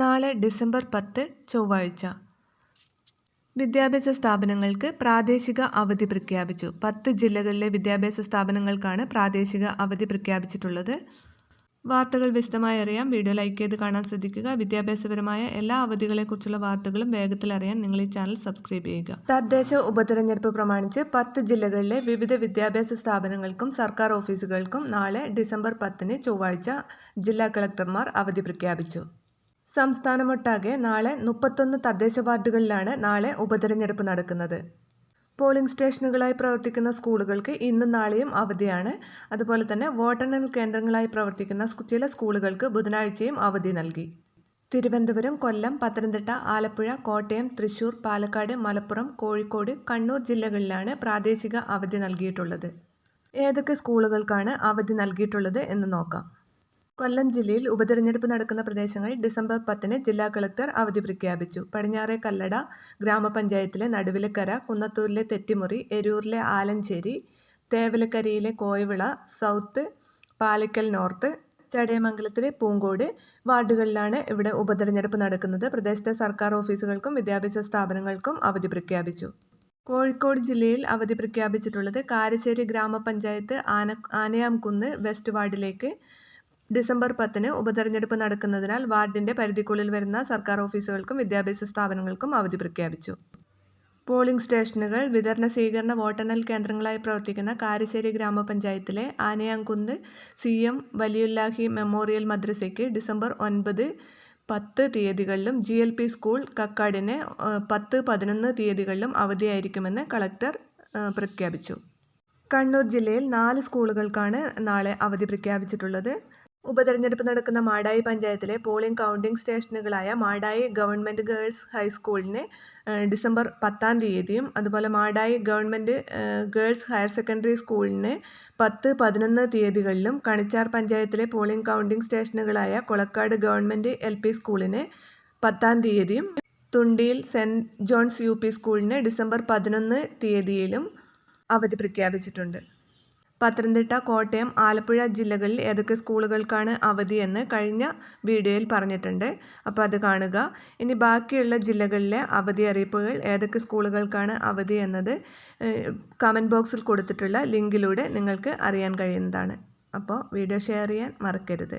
നാളെ ഡിസംബർ പത്ത് ചൊവ്വാഴ്ച. വിദ്യാഭ്യാസ സ്ഥാപനങ്ങൾക്ക് പ്രാദേശിക അവധി പ്രഖ്യാപിച്ചു. പത്ത് ജില്ലകളിലെ വിദ്യാഭ്യാസ സ്ഥാപനങ്ങൾക്കാണ് പ്രാദേശിക അവധി പ്രഖ്യാപിച്ചിട്ടുള്ളത്. വാർത്തകൾ വിശദമായി അറിയാം. വീഡിയോ ലൈക്ക് ചെയ്ത് കാണാൻ ശ്രദ്ധിക്കുക. വിദ്യാഭ്യാസപരമായ എല്ലാ അവധികളെക്കുറിച്ചുള്ള വാർത്തകളും വേഗത്തിൽ അറിയാൻ നിങ്ങൾ ഈ ചാനൽ സബ്സ്ക്രൈബ് ചെയ്യുക. തദ്ദേശ ഉപതെരഞ്ഞെടുപ്പ് പ്രമാണിച്ച് പത്ത് ജില്ലകളിലെ വിവിധ വിദ്യാഭ്യാസ സ്ഥാപനങ്ങൾക്കും സർക്കാർ ഓഫീസുകൾക്കും നാളെ ഡിസംബർ പത്തിന് ചൊവ്വാഴ്ച ജില്ലാ കളക്ടർമാർ അവധി പ്രഖ്യാപിച്ചു. സംസ്ഥാനമൊട്ടാകെ നാളെ മുപ്പത്തൊന്ന് തദ്ദേശ വാർഡുകളിലാണ് നാളെ ഉപതെരഞ്ഞെടുപ്പ് നടക്കുന്നത്. പോളിംഗ് സ്റ്റേഷനുകളായി പ്രവർത്തിക്കുന്ന സ്കൂളുകൾക്ക് ഇന്നും നാളെയും അവധിയാണ്. അതുപോലെ തന്നെ വോട്ടെണ്ണൽ കേന്ദ്രങ്ങളായി പ്രവർത്തിക്കുന്ന ചില സ്കൂളുകൾക്ക് ബുധനാഴ്ചയും അവധി നൽകി. തിരുവനന്തപുരം കൊല്ലം പത്തനംതിട്ട ആലപ്പുഴ കോട്ടയം തൃശൂർ പാലക്കാട് മലപ്പുറം കോഴിക്കോട് കണ്ണൂർ ജില്ലകളിലാണ് പ്രാദേശിക അവധി നൽകിയിട്ടുള്ളത്. ഏതൊക്കെ സ്കൂളുകൾക്കാണ് അവധി നൽകിയിട്ടുള്ളത് എന്ന് നോക്കാം. കൊല്ലം ജില്ലയിൽ ഉപതെരഞ്ഞെടുപ്പ് നടക്കുന്ന പ്രദേശങ്ങൾ ഡിസംബർ പത്തിന് ജില്ലാ കളക്ടർ അവധി പ്രഖ്യാപിച്ചു. പടിഞ്ഞാറെ കല്ലട ഗ്രാമപഞ്ചായത്തിലെ നടുവിലക്കര കുന്നത്തൂരിലെ തെറ്റിമുറി എരൂരിലെ ആലഞ്ചേരി തേവലക്കരയിലെ കോയവിള സൗത്ത് പാലക്കൽ നോർത്ത് ചടയമംഗലത്തിലെ പൂങ്കോട് വാർഡുകളിലാണ് ഇവിടെ ഉപതെരഞ്ഞെടുപ്പ് നടക്കുന്നത്. പ്രദേശത്തെ സർക്കാർ ഓഫീസുകൾക്കും വിദ്യാഭ്യാസ സ്ഥാപനങ്ങൾക്കും അവധി പ്രഖ്യാപിച്ചു. കോഴിക്കോട് ജില്ലയിൽ അവധി പ്രഖ്യാപിച്ചിട്ടുള്ളത് കാരശ്ശേരി ഗ്രാമപഞ്ചായത്ത് ആന ആനയാംകുന്ന് വെസ്റ്റ് വാർഡിലേക്ക് ഡിസംബർ പത്തിന് ഉപതെരഞ്ഞെടുപ്പ് നടക്കുന്നതിനാൽ വാർഡിന്റെ പരിധിക്കുള്ളിൽ വരുന്ന സർക്കാർ ഓഫീസുകൾക്കും വിദ്യാഭ്യാസ സ്ഥാപനങ്ങൾക്കും അവധി പ്രഖ്യാപിച്ചു. പോളിംഗ് സ്റ്റേഷനുകൾ വിതരണ സ്വീകരണ വോട്ടെണ്ണൽ കേന്ദ്രങ്ങളായി പ്രവർത്തിക്കുന്ന കാരിശ്ശേരി ഗ്രാമപഞ്ചായത്തിലെ Anayamkunnu C M Valiyullahi memorial മദ്രസയ്ക്ക് December ഒൻപത് പത്ത് തീയതികളിലും ജി എൽ പി സ്കൂൾ കക്കാടിന് പത്ത് പതിനൊന്ന് തീയതികളിലും അവധിയായിരിക്കുമെന്ന് കളക്ടർ പ്രഖ്യാപിച്ചു. കണ്ണൂർ ജില്ലയിൽ നാല് സ്കൂളുകൾക്കാണ് നാളെ അവധി പ്രഖ്യാപിച്ചിട്ടുള്ളത്. ഉപതെരഞ്ഞെടുപ്പ് നടക്കുന്ന മാടായി പഞ്ചായത്തിലെ പോളിംഗ് കൗണ്ടിംഗ് സ്റ്റേഷനുകളായ മാടായി ഗവൺമെന്റ് ഗേൾസ് ഹൈസ്കൂളിന് ഡിസംബർ പത്താം തീയതിയും അതുപോലെ Madayi government girls higher secondary സ്കൂളിന് പത്ത് പതിനൊന്ന് തീയതികളിലും കണിച്ചാർ പഞ്ചായത്തിലെ പോളിംഗ് കൗണ്ടിംഗ് സ്റ്റേഷനുകളായ കൊളക്കാട് ഗവൺമെന്റ് എൽ പി സ്കൂളിന് പത്താം തീയതിയും തുണ്ടിയിൽ സെന്റ് ജോൺസ് യു പി സ്കൂളിന് ഡിസംബർ പതിനൊന്ന് തീയതിയിലും അവധി പ്രഖ്യാപിച്ചിട്ടുണ്ട്. പത്തനംതിട്ട കോട്ടയം ആലപ്പുഴ ജില്ലകളിൽ ഏതൊക്കെ സ്കൂളുകൾക്കാണ് അവധിയെന്ന് കഴിഞ്ഞ വീഡിയോയിൽ പറഞ്ഞിട്ടുണ്ട്. അപ്പോൾ അത് കാണുക. ഇനി ബാക്കിയുള്ള ജില്ലകളിലെ അവധി അറിയിപ്പുകൾ ഏതൊക്കെ സ്കൂളുകൾക്കാണ് അവധി എന്നത് കമന്റ് ബോക്സിൽ കൊടുത്തിട്ടുള്ള ലിങ്കിലൂടെ നിങ്ങൾക്ക് അറിയാൻ കഴിയുന്നതാണ്. അപ്പോൾ വീഡിയോ ഷെയർ ചെയ്യാൻ മറക്കരുത്.